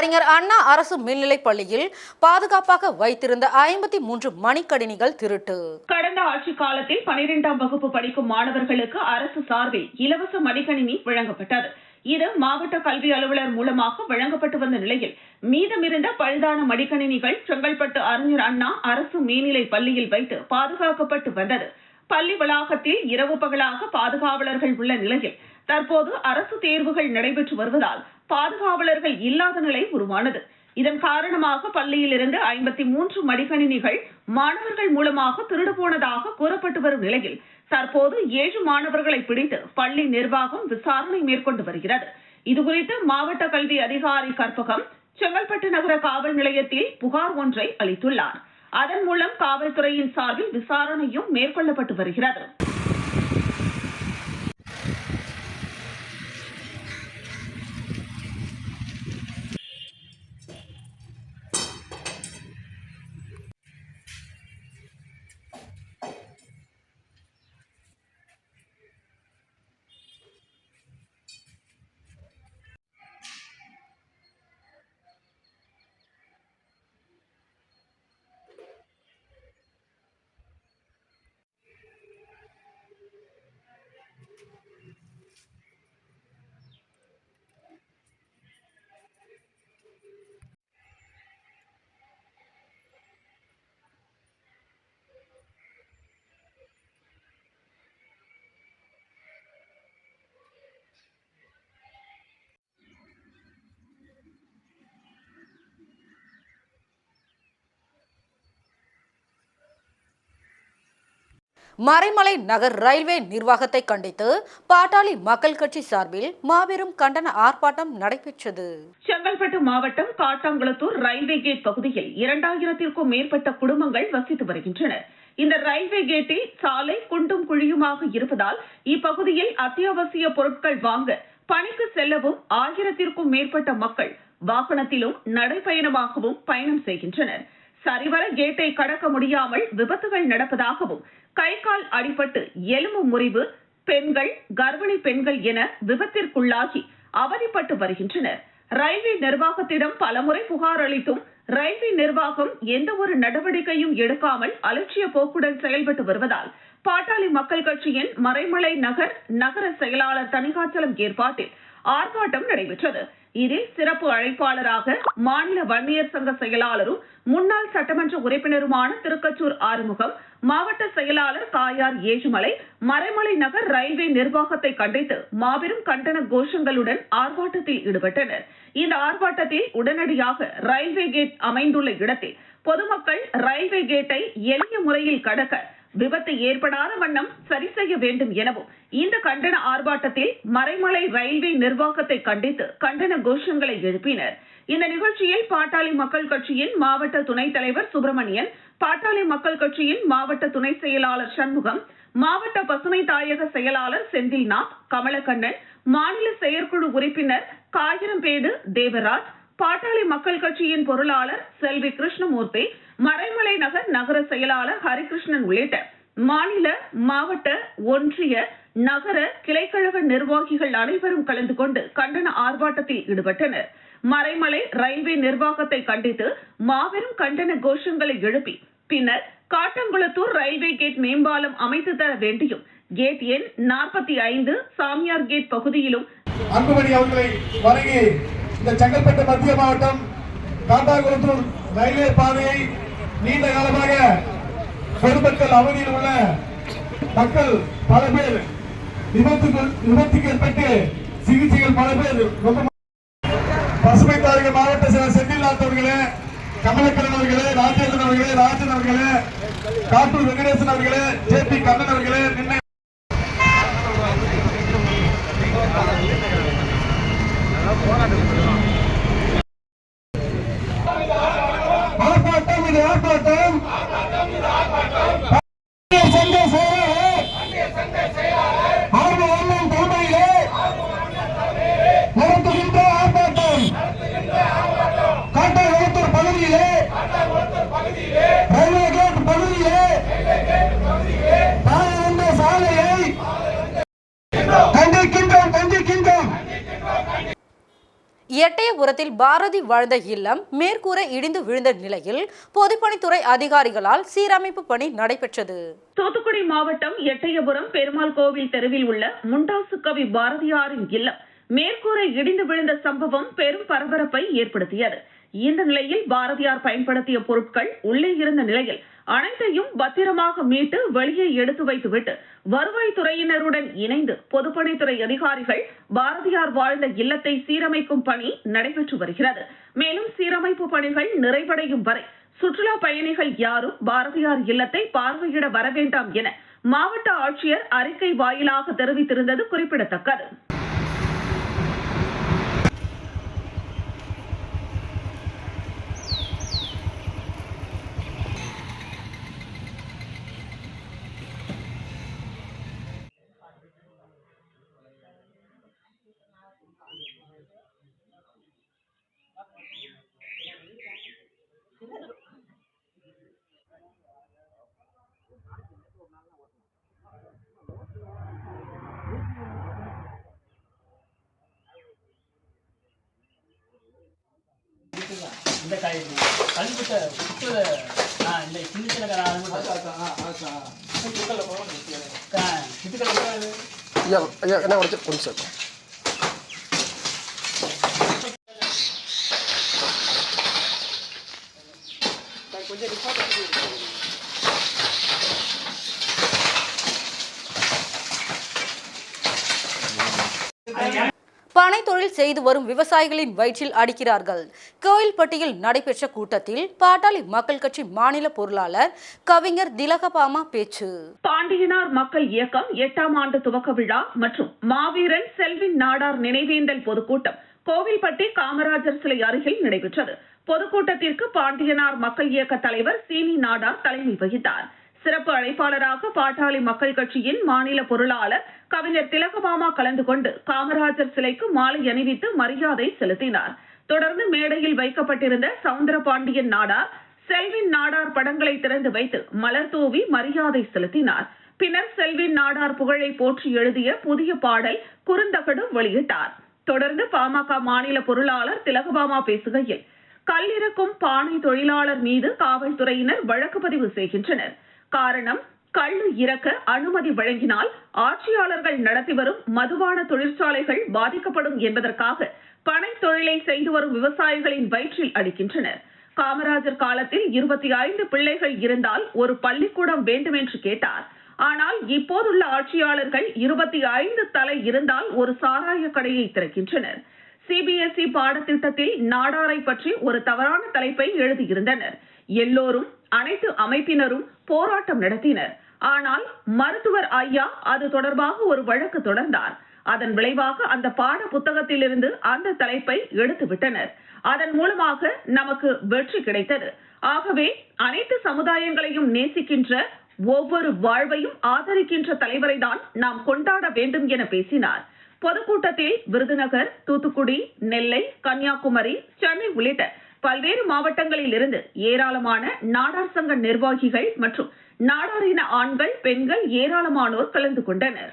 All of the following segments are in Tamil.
அறிஞர் அண்ணா அரசு மேல்நிலைப் பள்ளியில் பாதுகாப்பாக வைத்திருந்த ஐம்பத்தி மூன்று மணிக்கணினிகள் திருட்டு. கடந்த ஆட்சி காலத்தில் பனிரெண்டாம் வகுப்பு படிக்கும் மாணவர்களுக்கு அரசு சார்பில் இலவச மடிக்கணினி வழங்கப்பட்டது. இது மாவட்ட கல்வி அலுவலர் மூலமாக வழங்கப்பட்டு வந்த நிலையில் மீதமிருந்த பழுதான மடிக்கணினிகள் செங்கல்பட்டு அறிஞர் அண்ணா அரசு மேல்நிலை பள்ளியில் வைத்து பாதுகாக்கப்பட்டு வந்தது. பள்ளி வளாகத்தில் இரவு பகலாக பாதுகாவலர்கள் உள்ள நிலையில் தற்போது அரசு தேர்வுகள் நடைபெற்று வருவதால் பாதுகாவலர்கள் இல்லாத நிலை உருவானது. இதன் காரணமாக பள்ளியிலிருந்து ஐம்பத்தி மூன்று மடிக்கணினிகள் மாணவர்கள் மூலமாக திருடு போனதாக கூறப்பட்டு வரும் நிலையில் தற்போது ஏழு மாணவர்களை பிடித்து பள்ளி நிர்வாகம் விசாரணை மேற்கொண்டு வருகிறது. இதுகுறித்து மாவட்ட கல்வி அதிகாரி கற்பகம் செங்கல்பட்டு நகர காவல் நிலையத்தில் புகார் ஒன்றை அளித்துள்ளார். அதன் மூலம் காவல்துறையின் சார்பில் விசாரணையும் மேற்கொள்ளப்பட்டு வருகிறது. மறைமலை நகர் ரயில்வே நிர்வாகத்தை கண்டித்து பாட்டாளி மக்கள் கட்சி சார்பில் மாபெரும் கண்டன ஆர்ப்பாட்டம் நடைபெற்றது. செங்கல்பட்டு மாவட்டம் காட்டாங்குளத்தூர் ரயில்வே கேட் பகுதியில் இரண்டாயிரத்திற்கும் மேற்பட்ட குடும்பங்கள் வசித்து வருகின்றன இந்த ரயில்வே கேட்டில் சாலை குண்டும் குழியுமாக இருப்பதால் இப்பகுதியில் அத்தியாவசிய பொருட்கள் வாங்க பணிக்கு செல்லவும் ஆயிரத்திற்கும் மேற்பட்ட மக்கள் வாகனத்திலும் நடைபயணமாகவும் பயணம் செய்கின்றனர். சரிவர கேட்டை கடக்க முடியாமல் விபத்துகள் நடப்பதாகவும் கை கால் அடிபட்டு எலும்பு முறிவு பெண்கள் கர்ப்பிணி பெண்கள் என விபத்திற்குள்ளாகி அவதிப்பட்டு வருகின்றனர். ரயில்வே நிர்வாகத்திடம் பலமுறை புகார் அளித்தும் ரயில்வே நிர்வாகம் எந்த ஒரு நடவடிக்கையும் எடுக்காமல் அலட்சிய போக்குடன் செயல்பட்டு வருவதால் பாட்டாளி மக்கள் கட்சியின் மறைமலை நகர் நகர செயலாளர் தணிகாச்சலம் ஏற்பாட்டில் ஆர்ப்பாட்டம் நடைபெற்றது. இதில் சிறப்பு அழைப்பாளராக மாநில வன்னியர் சங்க செயலாளரும் முன்னாள் சட்டமன்ற உறுப்பினருமான திருக்கச்சூர் ஆறுமுகம் மாவட்ட செயலாளர் காயார் ஏழுமலை மறைமலை நகர் ரயில்வே நிர்வாகத்தை கண்டித்து மாபெரும் கண்டன கோஷங்களுடன் ஆர்ப்பாட்டத்தில் ஈடுபட்டனர். இந்த ஆர்ப்பாட்டத்தில் உடனடியாக ரயில்வே கேட் அமைந்துள்ள இடத்தில் பொதுமக்கள் ரயில்வே கேட்டை எளிய முறையில் கடக்க விபத்து ஏற்படாத வண்ணம் சரி செய்ய வேண்டும் எனவும் இந்த கண்டன ஆர்ப்பாட்டத்தில் மறைமலை ரயில்வே நிர்வாகத்தை கண்டித்து கண்டன கோஷங்களை எழுப்பினர். இந்த நிகழ்ச்சியில் பாட்டாளி மக்கள் கட்சியின் மாவட்ட துணைத் தலைவர் சுப்பிரமணியன் பாட்டாளி மக்கள் கட்சியின் மாவட்ட துணை செயலாளர் சண்முகம் மாவட்ட பசுமை தாயக செயலாளர் செந்தில்நாத் கமலக்கண்ணன் மாநில செயற்குழு உறுப்பினர் காயிரம்பேடு தேவராஜ் பாட்டாளி மக்கள் கட்சியின் பொருளாளர் செல்வி கிருஷ்ணமூர்த்தி மறைமலை நகர் நகர செயலாளர் ஹரிகிருஷ்ணன் உள்ளிட்ட மாநில மாவட்ட ஒன்றிய நகர கிளைக்கழக நிர்வாகிகள் அனைவரும் கலந்து கொண்டு கண்டன ஆர்ப்பாட்டத்தில் ஈடுபட்டனர். மறைமலை ரயில்வே நிர்வாகத்தை கண்டித்து மாபெரும் கண்டன கோஷங்களை எழுப்பி பின்னர் காட்டங்குளத்தூர் ரயில்வே கேட் மேம்பாலம் அமைத்து தர வேண்டியும் கேட் எண் நாற்பத்தி ஐந்து சாமியார் கேட் பகுதியிலும் அன்புமணி அவர்களை வணங்கி இந்த செங்கல்பட்டு மத்திய மாவட்டம் காட்டாங்குளத்தூர் ரயில்வே பாதையை நீண்ட காலமாக பொதுமக்கள் அவதியில் உள்ள மக்கள் பல பேர் விபத்துக்கு விபத்துக்கு ஏற்பட்டு சிகிச்சைகள் பல பேர் ரொம்ப பசுமை தாயக மாவட்ட செயலர் செந்தில்நாத் அவர்களே கமலக்கரன் அவர்களே ராஜேந்திரன் அவர்களே ராஜன் அவர்களே காட்டூர் வெங்கடேசன் அவர்களே ஜே பி கண்ணன் அவர்களே நின்ன ஆர்ப்பாட்டம் இது ஆர்ப்பாட்டம். சங்க செயலாளர் ஆர்வ அண்ணன் தலைமையிலே நடத்துகின்ற ஆர்ப்பாட்டம். காட்டாங்குளத்தூர் பகுதியிலே ரயில்வே கேட் பகுதியிலே தாய் வந்த சாலை எட்டயபுரத்தில் பாரதி வாழ்ந்த இல்லம் மேற்கூரை இடிந்து விழுந்த நிலையில் பொதுப்பணித்துறை அதிகாரிகளால் சீரமைப்பு பணி நடைபெற்றது. தூத்துக்குடி மாவட்டம் எட்டயபுரம் பெருமாள் கோவில் தெருவில் உள்ள முண்டாசு கவி பாரதியாரின் இல்லம் மேற்கூரை இடிந்து விழுந்த சம்பவம் பெரும் பரபரப்பை ஏற்படுத்தியது. இந்த நிலையில் பாரதியார் பயன்படுத்திய பொருட்கள் உள்ளே இருந்த நிலையில் அனைத்தையும் பத்திரமாக மீட்டு வெளியே எடுத்து வைத்துவிட்டு வருவாய்த்துறையினருடன் இணைந்து பொதுப்பணித்துறை அதிகாரிகள் பாரதியார் வாழ்ந்த இல்லத்தை சீரமைக்கும் பணி நடைபெற்று வருகிறது. மேலும் சீரமைப்பு பணிகள் நிறைவடையும் வரை சுற்றுலா பயணிகள் யாரும் பாரதியார் இல்லத்தை பார்வையிட வர வேண்டாம் என மாவட்ட ஆட்சியர் அறிக்கை வாயிலாக தெரிவித்திருந்தது குறிப்பிடத்தக்கது. கல்விட்ட ஆ இந்த சின்ன சின்ன ஐயா ஐயா என்ன உடச்சு கொஞ்சம் சார் பனை தொழில் செய்து வரும் விவசாயிகளின் வயிற்றில் அடிக்கிறார்கள். கோயில்பட்டியில் நடைபெற்ற கூட்டத்தில் பாட்டாளி மக்கள் கட்சி மாநில பொருளாளர் கவிஞர் திலகபாமா பேச்சு. பாண்டியனார் மக்கள் இயக்கம் எட்டாம் ஆண்டு துவக்க விழா மற்றும் மாவீரன் செல்வின் நாடார் நினைவேந்தல் பொதுக்கூட்டம் கோவில்பட்டி காமராஜர் சிலை அருகில் நடைபெற்றது. பொதுக்கூட்டத்திற்கு பாண்டியனார் மக்கள் இயக்க தலைவர் சீனி நாடார் தலைமை வகித்தார். சிறப்பு அழைப்பாளராக பாட்டாளி மக்கள் கட்சியின் மாநில பொருளாளர் கவிஞர் திலகபாமா கலந்து கொண்டு காமராஜர் சிலைக்கு மாலை அணிவித்து மரியாதை செலுத்தினார். தொடர்ந்து மேடையில் வைக்கப்பட்டிருந்த சவுந்தரபாண்டியன் நாடார் செல்வின் நாடார் படங்களை திறந்து வைத்து மலர் தூவி மரியாதை செலுத்தினார். பின்னர் செல்வின் நாடார் புகழை போற்றி எழுதிய புதிய பாடல் குறுந்தகடும் வெளியிட்டார். தொடர்ந்து பாமக மாநில பொருளாளர் திலகபாமா பேசுகையில் கல்லிறக்கும் பானை தொழிலாளர் மீது காவல்துறையினர் வழக்கு பதிவு செய்கின்றனர். காரணம் கள்ளு இறக்க அனுமதி வழங்கினால் ஆட்சியாளர்கள் நடத்தி வரும் மதுபான தொழிற்சாலைகள் பாதிக்கப்படும் என்பதற்காக பனை தொழிலை செய்து வரும் விவசாயிகளின் வயிற்றில் அடிக்கின்றனர். காமராஜர் காலத்தில் இருபத்தி ஐந்து பிள்ளைகள் இருந்தால் ஒரு பள்ளிக்கூடம் வேண்டும் என்று கேட்டார். ஆனால் இப்போதுள்ள ஆட்சியாளர்கள் இருபத்தி ஐந்து தலை இருந்தால் ஒரு சாராய கடையை திறக்கின்றனர். சிபிஎஸ்இ பாடத்திட்டத்தில் நாடாரை பற்றி ஒரு தவறான தலைப்பை எழுதியிருந்தனர். எல்லோரும் அனைத்து அமைப்பினரும் போராட்டம் நடத்தினர். ஆனால் மருத்துவர் ஐயா அது தொடர்பாக ஒரு வழக்கு தொடர்ந்தார். அதன் விளைவாக அந்த பாட புத்தகத்திலிருந்து அந்த தலைப்பை எடுத்து விட்டனர். அதன் மூலமாக நமக்கு வெற்றி கிடைத்தது. ஆகவே அனைத்து சமுதாயங்களையும் நேசிக்கின்ற ஒவ்வொரு வாழ்வையும் ஆதரிக்கின்ற தலைவரை தான் நாம் கொண்டாட வேண்டும் என பேசினார். பொதுக்கூட்டத்தில் விருதுநகர் தூத்துக்குடி நெல்லை கன்னியாகுமரி சென்னை உள்ளிட்ட பல்வேறு மாவட்டங்களில் இருந்து ஏராளமான நாடார் சங்க நிர்வாகிகள் மற்றும் நாடாரின ஆண்கள் பெண்கள் ஏராளமானோர் கலந்து கொண்டனர்.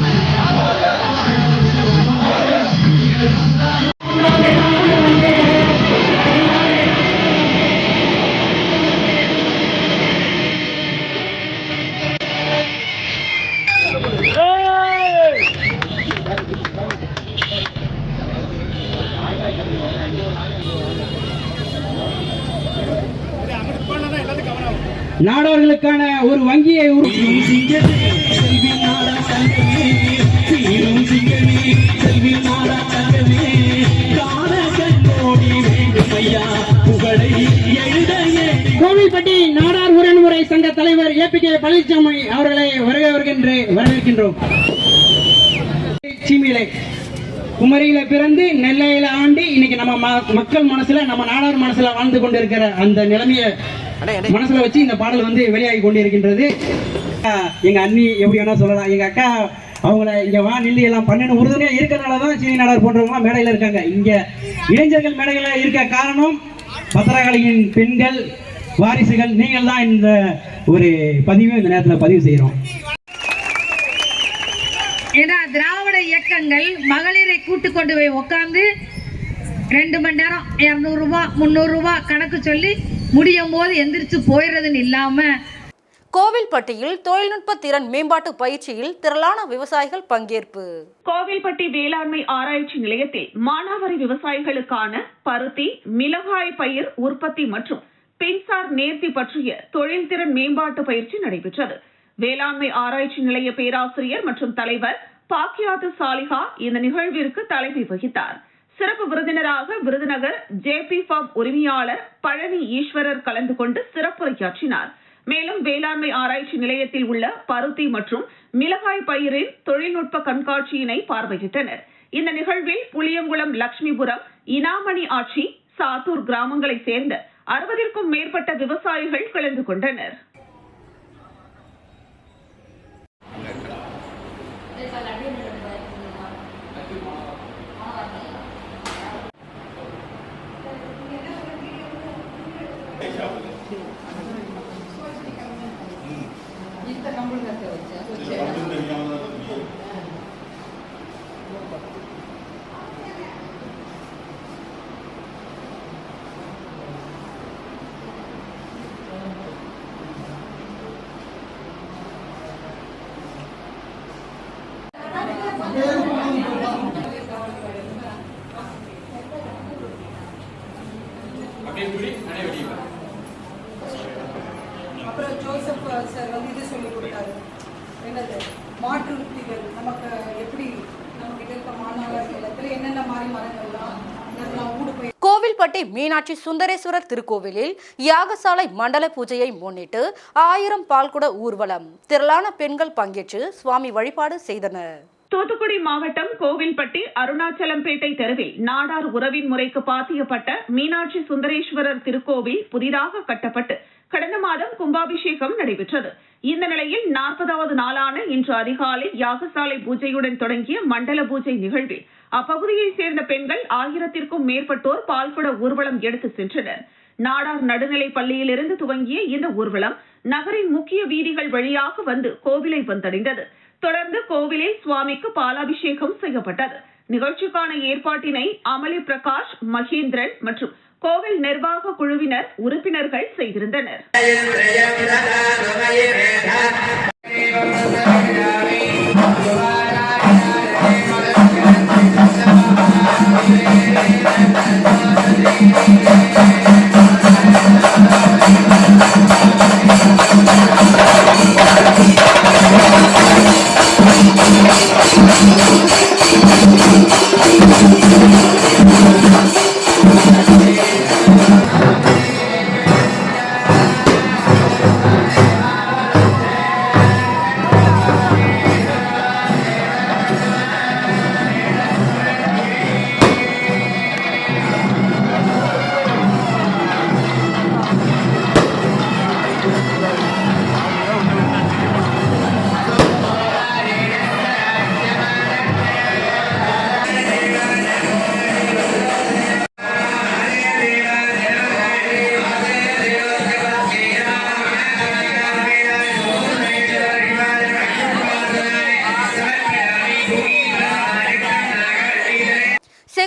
நாடர்களுக்கான ஒரு வங்கியை கோவில்பட்டி நாடார் உறன்முறை சங்க தலைவர் ஏ பி கே பழனிசாமி அவர்களை வருக வருகின்ற வரவேற்கின்றோம். குமரியில பிறந்து நெல்லையில ஆண்டி இன்னைக்கு நம்ம மக்கள் மனசுல நம்ம நாடார் மனசுல வாழ்ந்து கொண்டிருக்கிற அந்த நிலைமைய மனசுல வச்சு இந்த பாடல் வந்து வெளியாகி கொண்டிருக்கின்றது. எங்க அண்ணி எப்படி வேணா சொல்லலாம். எங்க அக்கா அவங்கள இங்க வா நில்லு எல்லாம் பன்னெண்டு உறுதுணையா இருக்கறனால தான் சீனி நாடார் போன்றவங்க மேடையில இருக்காங்க. இங்க இளைஞர்கள் மேடையில இருக்க காரணம் பத்திரகாளியின் பெண்கள் வாரிசுகள். நீங்கள் தான் இந்த ஒரு பதிவு இந்த நேரத்தில் பதிவு செய்கிறோம் ஏன்னா திராவிட இயக்கங்கள் மகளிரை கூட்டு கொண்டு போய் உட்காந்து ரெண்டு மணி நேரம் இரநூறுபா முந்நூறுரூபா கணக்கு சொல்லி முடியும் போது எந்திரிச்சு போயிடுறதுன்னு இல்லாமல் கோவில்பட்டியில் தொழில்நுட்ப திறன் மேம்பாட்டு பயிற்சியில் திரளான விவசாயிகள் பங்கேற்பு. கோவில்பட்டி வேளாண்மை ஆராய்ச்சி நிலையத்தில் மானாவாரி விவசாயிகளுக்கான பருத்தி மிளகாய் பயிர் உற்பத்தி மற்றும் பின்சார் நேர்த்தி பற்றிய தொழில்திறன் மேம்பாட்டு பயிற்சி நடைபெற்றது. வேளாண்மை ஆராய்ச்சி நிலைய பேராசிரியர் மற்றும் தலைவர் பாக்கியாத்து சாலிஹா இந்த நிகழ்விற்கு தலைமை வகித்தார். சிறப்பு விருந்தினராக விருதுநகர் ஜே பி ஃபார்ம் உரிமையாளர் பழனி ஈஸ்வரர் கலந்து கொண்டு சிறப்புரையாற்றினார். மேலும் வேளாண்மை ஆராய்ச்சி நிலையத்தில் உள்ள பருத்தி மற்றும் மிளகாய் பயிரின் தொழில்நுட்ப கண்காட்சியினை பார்வையிட்டனர். இந்த நிகழ்வில் புளியங்குளம் லட்சுமிபுரம் இனாமணி ஆட்சி சாத்தூர் கிராமங்களைச் சேர்ந்த அறுபதிற்கும் மேற்பட்ட விவசாயிகள் கலந்து கொண்டனர் அப்புறம் ஜோசப் சார் வந்து இது சொல்லி கொடுத்தாரு என்னது மாற்று உத்திகள் நமக்கு எப்படி நம்மகிட்ட இருக்க மாணவர்கள் இடத்துல என்னென்ன மாதிரி மரங்கள்லாம் இதெல்லாம் ஊடு போய் கோவில்பட்டி மீனாட்சி சுந்தரேஸ்வரர் திருக்கோவிலில் யாகசாலை மண்டல பூஜையை முன்னிட்டு ஆயிரம் பால்குட ஊர்வலம் திரளான பெண்கள் பங்கேற்று சுவாமி வழிபாடு செய்தனர். தூத்துக்குடி மாவட்டம் கோவில்பட்டி அருணாச்சலம்பேட்டை தெருவில் நாடார் உறவின் முறைக்கு பாத்தியப்பட்ட மீனாட்சி சுந்தரேஸ்வரர் திருக்கோவில் புதிதாக கட்டப்பட்டு மாதம் கும்பாபிஷேகம் நடைபெற்றது. இந்த நிலையில் நாற்பதாவது நாளான இன்று அதிகாலை யாகசாலை பூஜையுடன் தொடங்கிய மண்டல பூஜை நிகழ்வில் அப்பகுதியைச் சேர்ந்த பெண்கள் ஆயிரத்திற்கும் மேற்பட்டோர் பால்குட ஊர்வலம் எடுத்து சென்றனர். நாடார் நடுநிலை பள்ளியிலிருந்து துவங்கிய இந்த ஊர்வலம் நகரின் முக்கிய வீதிகள் வழியாக வந்து கோவிலை வந்தடைந்தது. தொடர்ந்து கோவிலில் சுவாமிக்கு பாலாபிஷேகம் செய்யப்பட்டது. நிகழ்ச்சிக்கான ஏற்பாட்டினை அமளி பிரகாஷ் மகேந்திரன் மற்றும் கோவில் நிர்வாக குழுவினர் உறுப்பினர்கள் செய்திருந்தனர்.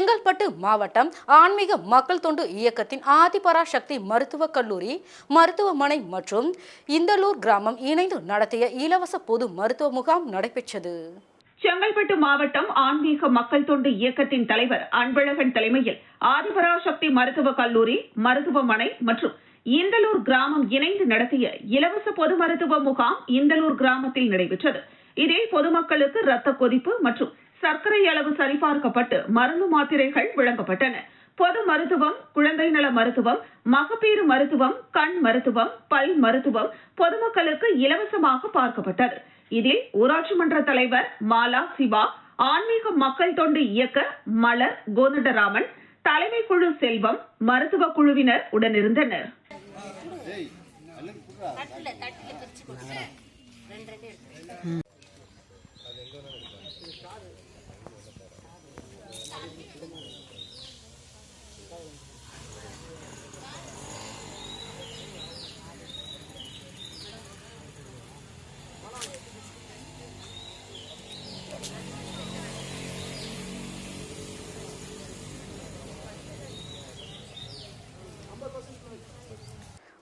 செங்கல்பட்டு மாவட்டம் ஆன்மீக மக்கள் தொண்டு இயக்கத்தின் ஆதிபராசக்தி மருத்துவக் கல்லூரி மருத்துவமனை மற்றும் இந்தலூர் கிராமம் இணைந்து நடத்திய இலவச பொது மருத்துவ முகாம் நடைபெற்றது. செங்கல்பட்டு மாவட்டம் ஆன்மீக மக்கள் தொண்டு இயக்கத்தின் தலைவர் அன்பழகன் தலைமையில் ஆதிபராசக்தி மருத்துவக் கல்லூரி மருத்துவமனை மற்றும் இந்தலூர் கிராமம் இணைந்து நடத்திய இலவச பொது மருத்துவ முகாம் இந்தலூர் கிராமத்தில் நடைபெற்றது. இதில் பொதுமக்களுக்கு இரத்த கொதிப்பு மற்றும் சர்க்கரை அளவு சரிபார்க்கப்பட்டு மருந்து மாத்திரைகள் வழங்கப்பட்டன. பொது மருத்துவம் குழந்தை நல மருத்துவம் மகப்பேறு மருத்துவம் கண் மருத்துவம் பல் மருத்துவம் பொதுமக்களுக்கு இலவசமாக பார்க்கப்பட்டது. இதில் ஊராட்சி மன்ற தலைவர் மாலா சிவா ஆன்மீக மக்கள் தொண்டு இயக்க மலர் கோதண்டராமன் தலைமை குழு செல்வம் மருத்துவ குழுவினர் உடனிருந்தனர். Sabe?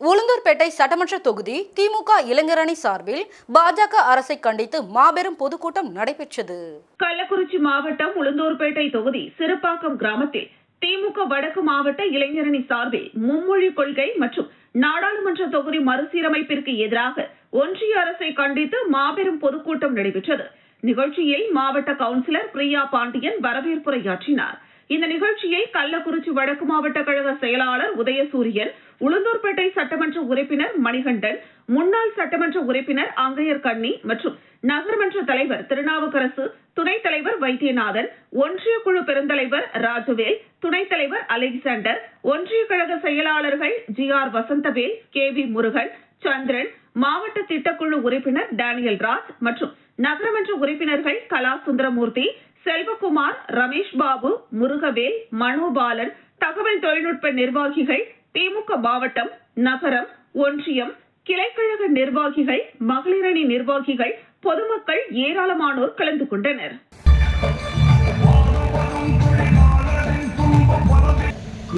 உளுந்தூர்பேட்டை சட்டமன்ற தொகுதி திமுக இளைஞரணி சார்பில் பாஜக அரசை கண்டித்து மாபெரும் பொதுக்கூட்டம் நடைபெற்றது. கள்ளக்குறிச்சி மாவட்டம் உளுந்தூர்பேட்டை தொகுதி சிறுப்பாக்கம் கிராமத்தில் திமுக வடக்கு மாவட்ட இளைஞரணி சார்பில் மும்மொழி கொள்கை மற்றும் நாடாளுமன்ற தொகுதி மறுசீரமைப்பிற்கு எதிராக ஒன்றிய அரசை கண்டித்து மாபெரும் பொதுக்கூட்டம் நடைபெற்றது. நிகழ்ச்சியில் மாவட்ட கவுன்சிலர் பிரியா பாண்டியன் வரவேற்புரையாற்றினார். இந்த நிகழ்ச்சியை கள்ளக்குறிச்சி வடக்கு மாவட்ட கழக செயலாளர் உதயசூரியன் உளுந்தூர்பேட்டை சட்டமன்ற உறுப்பினர் மணிகண்டன் முன்னாள் சட்டமன்ற உறுப்பினர் அங்கையர் கண்ணி மற்றும் நகர்மன்ற தலைவர் திருநாவுக்கரசு துணைத் தலைவர் வைத்தியநாதன் ஒன்றிய குழு பெருந்தலைவர் ராஜவேல் துணைத் தலைவர் அலெக்சாண்டர் ஒன்றிய கழக செயலாளர்கள் G R Vasanthavel K V Murugan Chandran மாவட்ட திட்டக்குழு உறுப்பினர் டேனியல் ராஜ் மற்றும் நகரமன்ற உறுப்பினர்கள் கலா சுந்தரமூர்த்தி செல்வகுமார் ரமேஷ் பாபு முருகவேல் மனோபாலன் தகவல் தொழில்நுட்ப நிர்வாகிகள் திமுக மாவட்டம் நகரம் ஒன்றியம் கிளைக்கழக நிர்வாகிகள் மகளிரணி நிர்வாகிகள் பொதுமக்கள் ஏராளமானோர் கலந்து கொண்டனர்.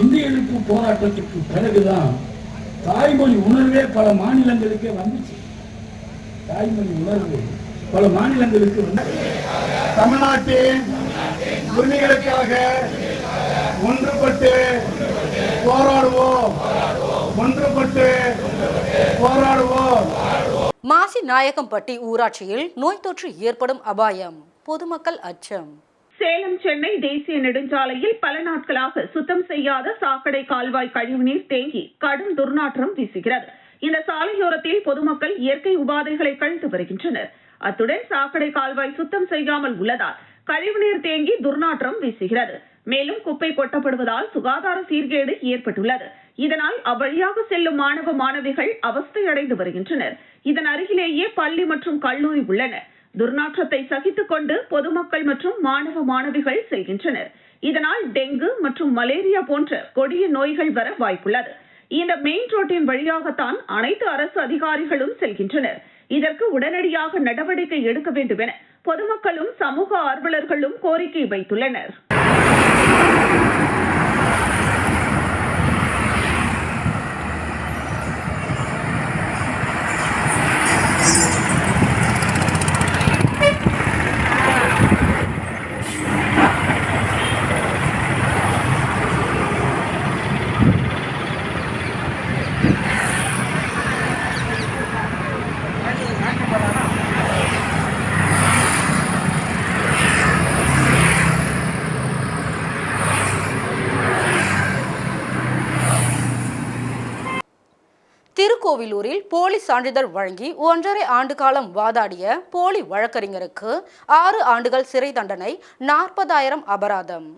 இந்திய எதிர்ப்பு போராட்டத்துக்கு பிறகுதான் தாய்மொழி உணர்வே பல மாநிலங்களுக்கே வந்துச்சு. தாய்மொழி உணர்வு பல மாநிலங்களுக்கு வந்து தமிழ்நாட்டின் உரிமைகளுக்காக ஒன்றுபட்டு போராடுவோம். ஒன்றுபட்டு போராடுவோம். மாசி நாயக்கம்பட்டி ஊராட்சியில் நோய் தொற்று ஏற்படும் அபாயம். பொதுமக்கள் அச்சம். சேலம் சென்னை தேசிய நெடுஞ்சாலையில் பல நாட்களாக சுத்தம் செய்யாத சாக்கடை கால்வாய் கழிவுநீர் தேங்கி கடும் துர்நாற்றம் வீசுகிறது. இந்த சாலையோரத்தில் பொதுமக்கள் இயற்கை உபாதைகளை கழித்து வருகின்றனர். அத்துடன் சாக்கடை கால்வாய் சுத்தம் செய்யாமல் உள்ளதால் கழிவுநீர் தேங்கி துர்நாற்றம் வீசுகிறது. மேலும் குப்பை கொட்டப்படுவதால் சுகாதார சீர்கேடு ஏற்பட்டுள்ளது. இதனால் அவ்வழியாக செல்லும் மாணவ மாணவிகள் அவஸ்தையடைந்து வருகின்றனர். இதன் அருகிலேயே பள்ளி மற்றும் கல்லூரி உள்ளன. துர்நாற்றத்தை சகித்துக் கொண்டு பொதுமக்கள் மற்றும் மாணவ மாணவிகள் செல்கின்றனர். இதனால் டெங்கு மற்றும் மலேரியா போன்ற கொடிய நோய்கள் வர வாய்ப்புள்ளது. இந்த மெயின் ரோட்டின் வழியாகத்தான் அனைத்து அரசு அதிகாரிகளும் செல்கின்றனர். இதற்கு உடனடியாக நடவடிக்கை எடுக்க வேண்டும் என பொதுமக்களும் சமூக ஆர்வலர்களும் கோரிக்கை வைத்துள்ளனர். திருக்கோவிலூரில் போலி சான்றிதழ் வழங்கி ஒன்றரை ஆண்டு காலம் வாதாடிய போலி வழக்கறிஞருக்கு ஆறு ஆண்டுகள் சிறை தண்டனை நாற்பதாயிரம் அபராதம்.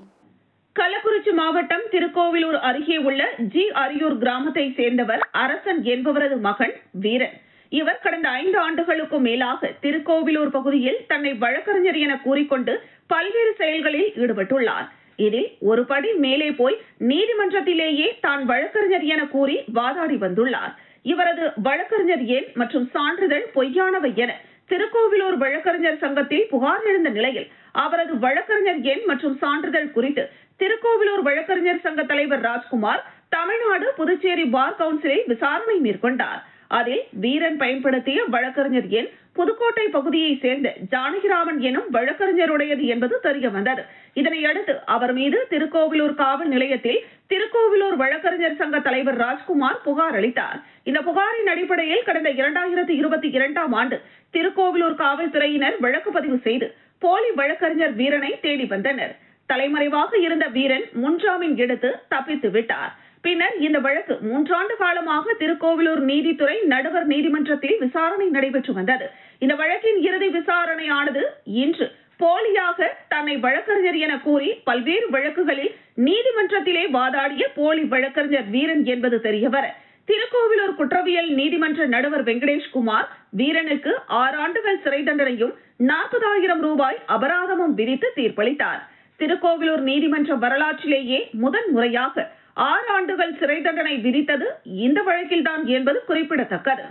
கள்ளக்குறிச்சி மாவட்டம் திருக்கோவிலூர் அருகே உள்ள ஜி அரியூர் கிராமத்தை சேர்ந்தவர் அரசன் என்பவரது மகன் வீரன். இவர் கடந்த ஐந்து ஆண்டுகளுக்கும் மேலாக திருக்கோவிலூர் பகுதியில் தன்னை வழக்கறிஞர் என கூறிக்கொண்டு பல்வேறு செயல்களில் ஈடுபட்டுள்ளார். இதில் ஒரு படி மேலே போய் நீதிமன்றத்திலேயே தான் வழக்கறிஞர் என கூறி வாதாடி வந்துள்ளார். இவரது வழக்கறிஞர் எண் மற்றும் சான்றிதழ் பொய்யானவை என திருக்கோவிலூர் வழக்கறிஞர் சங்கத்தில் புகார் எழுந்த நிலையில் அவரது வழக்கறிஞர் எண் மற்றும் சான்றிதழ் குறித்து திருக்கோவிலூர் வழக்கறிஞர் சங்க தலைவர் ராஜ்குமார் தமிழ்நாடு புதுச்சேரி பார் கவுன்சிலில் விசாரணை மேற்கொண்டார். அதில் வீரன் பயன்படுத்திய வழக்கறிஞர் எண் புதுக்கோட்டை பகுதியை சேர்ந்த ஜானகிராமன் எனும் வழக்கறிஞருடையது என்பது தெரிய வந்தது இதனையடுத்து அவர் மீது திருக்கோவிலூர் காவல் நிலையத்தில் திருக்கோவிலூர் வழக்கறிஞர் சங்க தலைவர் ராஜ்குமார் புகார் அளித்தார். இந்த புகாரின் அடிப்படையில் கடந்த இரண்டாயிரத்தி இருபத்தி இரண்டாம் ஆண்டு திருக்கோவிலூர் காவல்துறையினர் வழக்கு பதிவு செய்து போலி வழக்கறிஞர் வீரனை தேடி வந்தனர். தலைமறைவாக இருந்த வீரன் முன்ஜாமீன் எடுத்து தப்பித்து விட்டார். பின்னர் இந்த வழக்கு மூன்றாண்டு காலமாக திருக்கோவிலூர் நீதித்துறை நடுவர் நீதிமன்றத்தில் விசாரணை நடைபெற்று வந்தது. இந்த வழக்கின் இறுதி விசாரணையானது இன்று போலியாக தன்னை வழக்கறிஞர் என கூறி பல்வேறு வழக்குகளில் நீதிமன்றத்திலே வாதாடிய போலி வழக்கறிஞர் வீரன் என்பது தெரியவர. திருக்கோவிலூர் குற்றவியல் நீதிமன்ற நடுவர் வெங்கடேஷ்குமார் வீரனுக்கு ஆறு ஆண்டுகள் சிறை தண்டனையும் நாற்பதாயிரம் ரூபாய் அபராதமும் விதித்து தீர்ப்பளித்தார். திருக்கோவிலூர் நீதிமன்ற வரலாற்றிலேயே முதன் முறையாக ஆறு ஆண்டுகள் சிறை தண்டனை விதித்தது இந்த வழக்கில்தான் என்பது குறிப்பிடத்தக்கது.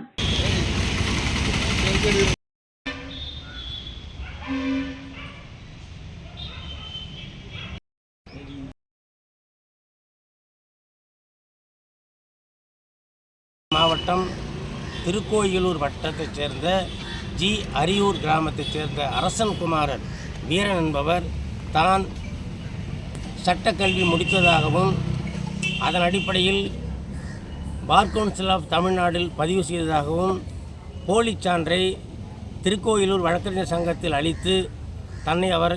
மாவட்டம் திருக்கோயிலூர் வட்டத்தைச் சேர்ந்த ஜி அரியூர் கிராமத்தைச் சேர்ந்த அரசன் குமாரன் வீரன் என்பவர் தான் சட்டக்கல்வி முடித்ததாகவும் அதன் அடிப்படையில் பார் கவுன்சில் ஆஃப் தமிழ்நாட்டில் பதிவு செய்ததாகவும் போலிச் சான்றை திருக்கோயிலூர் வழக்கறிஞர் சங்கத்தில் அளித்து தன்னை அவர்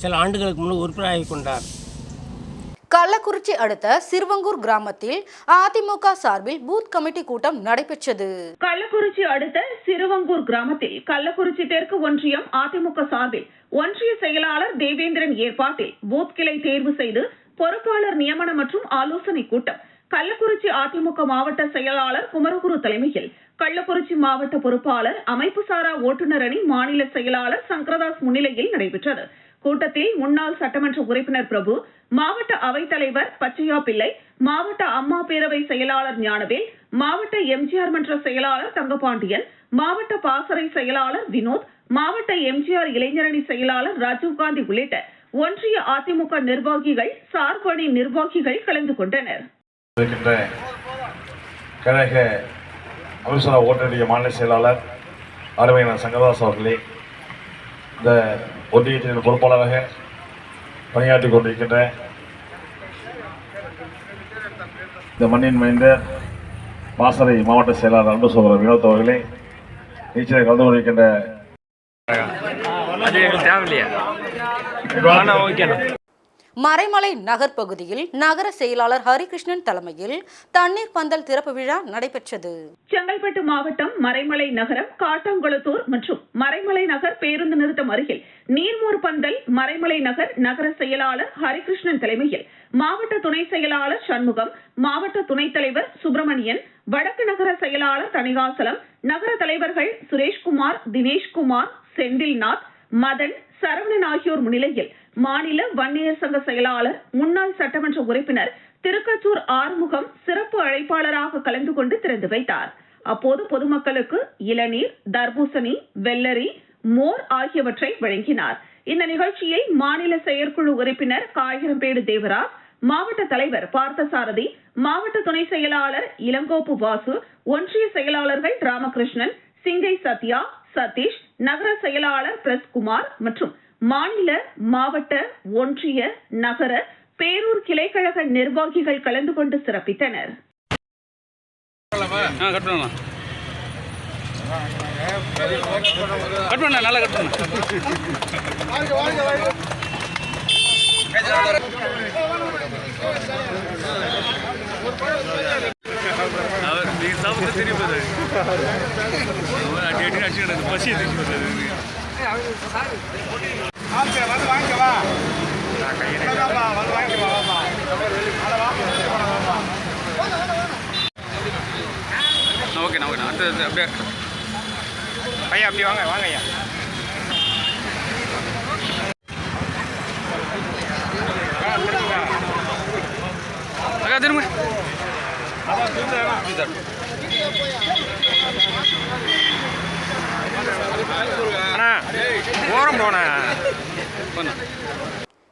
சில ஆண்டுகளுக்கு முன்பு உறுப்பினராகி கொண்டார். கள்ளக்குறிச்சி அடுத்த சிறுவங்கூர் கிராமத்தில் அதிமுக சார்பில் பூத் கமிட்டி கூட்டம் நடைபெற்றது. கள்ளக்குறிச்சி அடுத்த சிறுவங்கூர் கிராமத்தில் கள்ளக்குறிச்சி தெற்கு ஒன்றியம் அதிமுக சார்பில் ஒன்றிய செயலாளர் தேவேந்திரன் ஏற்பாட்டில் பூத் கிளை தேர்வு செய்து பொறுப்பாளர் நியமனம் மற்றும் ஆலோசனை கூட்டம். கள்ளக்குறிச்சி அதிமுக மாவட்ட செயலாளர் குமரகுரு தலைமையில் கள்ளக்குறிச்சி மாவட்ட பொறுப்பாளர் அமைப்பு சாரா ஓட்டுநர் அணி மாநில செயலாளர் சங்கரதாஸ் முன்னிலையில் நடைபெற்றது. கூட்டத்தில் முன்னாள் சட்டமன்ற உறுப்பினர் பிரபு மாவட்ட அவைத்தலைவர் பச்சையா பிள்ளை மாவட்ட அம்மா பேரவை செயலாளர் ஞானவேல் மாவட்ட எம்ஜிஆர் மன்ற செயலாளர் தங்கபாண்டியன் மாவட்ட பாசறை செயலாளர் வினோத் மாவட்ட எம்ஜிஆர் இளைஞரணி செயலாளர் ராஜீவ்காந்தி உள்ளிட்ட ஒன்றிய அதிமுக நிர்வாகிகள் சார்பணி நிர்வாகிகள் கலந்து கொண்டனர். இருக்கின்ற கழக அமைச்சரா ஓட்டடைய மாநில செயலாளர் அருமையான சங்கரதாஸ் அவர்களே இந்த ஒன்றியத்தின் பொறுப்பாளராக பணியாற்றிக் கொண்டிருக்கின்ற இந்த மண்ணின் மைந்தர் பாசறை மாவட்ட செயலாளர் அன்பு சோதரர் வினோத் அவர்களே நீச்சலை கலந்து கொண்டிருக்கின்ற மறைமலை நகர் பகுதியில் நகர செயலாளர் ஹரிகிருஷ்ணன் தலைமையில் தண்ணீர் பந்தல் திறப்பு விழா நடைபெற்றது. செங்கல்பட்டு மாவட்டம் மறைமலை நகரம் காட்டாங்குளத்தூர் மற்றும் மறைமலை நகர் பேருந்து நிறுத்தம் அருகில் நீர்மோர் பந்தல் மறைமலை நகர் நகர செயலாளர் ஹரிகிருஷ்ணன் தலைமையில் மாவட்ட துணை செயலாளர் சண்முகம் மாவட்ட துணைத் தலைவர் சுப்பிரமணியன் வடக்கு நகர செயலாளர் தணிகாசலம் நகர தலைவர்கள் சுரேஷ்குமார் தினேஷ்குமார் செந்தில்நாத் மதன் சரவணன் ஆகியோர் முன்னிலையில் மாநில வன்னியர் சங்க செயலாளர் முன்னாள் சட்டமன்ற உறுப்பினர் திருக்கச்சூர் ஆறுமுகம் சிறப்பு அழைப்பாளராக கலந்து கொண்டு திறந்து வைத்தார். அப்போது பொதுமக்களுக்கு இளநீர் தர்பூசணி வெள்ளரி மோர் ஆகியவற்றை வழங்கினார். இந்த நிகழ்ச்சியை மாநில செயற்குழு உறுப்பினர் காயிரம்பேடு தேவராஜ் மாவட்ட தலைவர் பார்த்தசாரதி மாவட்ட துணை செயலாளர் இளங்கோப்பு வாசு ஒன்றிய செயலாளர்கள் ராமகிருஷ்ணன் சிங்கை சத்யா சதீஷ் நகர செயலாளர் பிரஸ்குமார் மற்றும் மாநில மாவட்ட ஒன்றிய நகர பேரூர் கிளைக்கழக நிர்வாகிகள் கலந்து கொண்டு சிறப்பித்தனர். கட் பண்ண நல்லா கட் பண்ண ஓகேண்ணா ஓகேண்ணா அடுத்தது அப்படியே ஐயா அப்படி வாங்க வாங்க ஐயா. அக்கா திரும்ப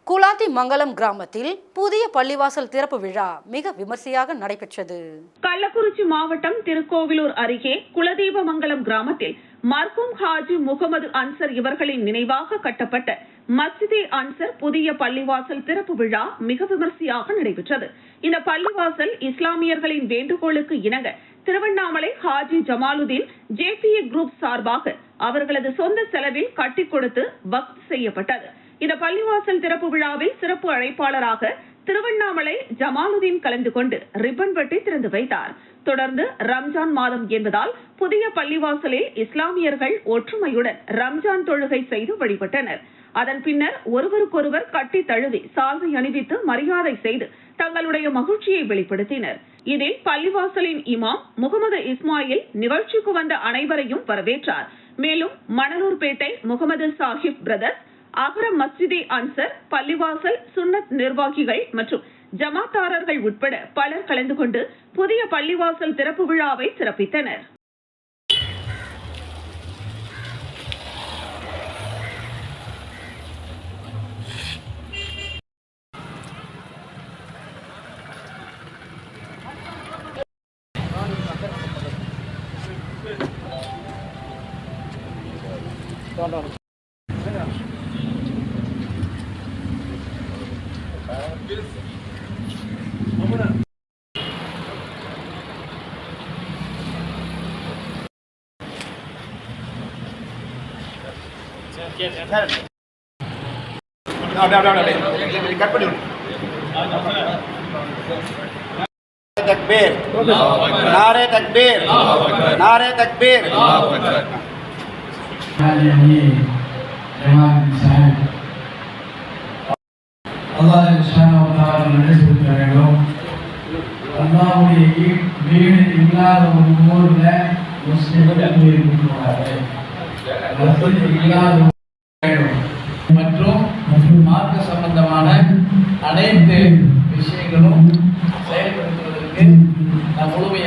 குலாத்தி மங்கலம் கிராமத்தில் புதிய பள்ளிவாசல் திறப்பு விழா மிக விமர்சையாக நடைபெற்றது. கள்ளக்குறிச்சி மாவட்டம் திருக்கோவிலூர் அருகே குலதீபமங்கலம் கிராமத்தில் மர்ஹூம் ஹாஜி முகமது அன்சர் இவர்களின் நினைவாக கட்டப்பட்ட மஸ்ஜிதே அன்சர் புதிய பள்ளிவாசல் திறப்பு விழா மிக விமர்சையாக நடைபெற்றது. இந்த பள்ளிவாசல் இஸ்லாமியர்களின் வேண்டுகோளுக்கு இணங்க திருவண்ணாமலை ஹாஜி ஜமாலுதீன் ஜேபிஏ குரூப் சார்பாக அவர்களது சொந்த செலவில் கட்டி கொடுத்து வக்ஃப் செய்யப்பட்டது. இந்த பள்ளிவாசல் திறப்பு விழாவில் சிறப்பு அழைப்பாளராக திருவண்ணாமலை ஜமாலுதீன் கலந்து கொண்டு ரிப்பன் வெட்டி திறந்து வைத்தார். தொடர்ந்து ரம்ஜான் மாதம் என்பதால் புதிய பள்ளிவாசலில் இஸ்லாமியர்கள் ஒற்றுமையுடன் ரம்ஜான் தொழுகை செய்து வழிபட்டனர். அதன் பின்னர் ஒருவருக்கொருவர் கட்டி தழுவி சால்வை அணிவித்து மரியாதை செய்து தங்களுடைய மகிழ்ச்சியை வெளிப்படுத்தினர். இதில் பள்ளிவாசலின் இமாம் முகமது இஸ்மாயில் நிகழ்ச்சிக்கு வந்த அனைவரையும் வரவேற்றார். மேலும் மணலூர்பேட்டை முகமது சாஹிப் பிரதர்ஸ் அகர மஸ்ஜிதி அன்சர் பள்ளிவாசல் சுன்னத் நிர்வாகிகள் மற்றும் ஜமாத்தாரர்கள் உட்பட பலர் கலந்து கொண்டு புதிய பள்ளிவாசல் திறப்பு விழாவை சிறப்பித்தனர். तकबीर नारे तकबीर नारे तकबीर நடத்திருக்க வேண்டும் அல்லாவுடைய வீடு இல்லாத ஒரு ஊர்ல முஸ்லிம்கள் இருக்கிறார்கள் வசதி இல்லாத வேண்டும் மற்றும் மார்க்க சம்பந்தமான அனைத்து விஷயங்களும் செயல்படுத்துவதற்கு நான் முழுமையாக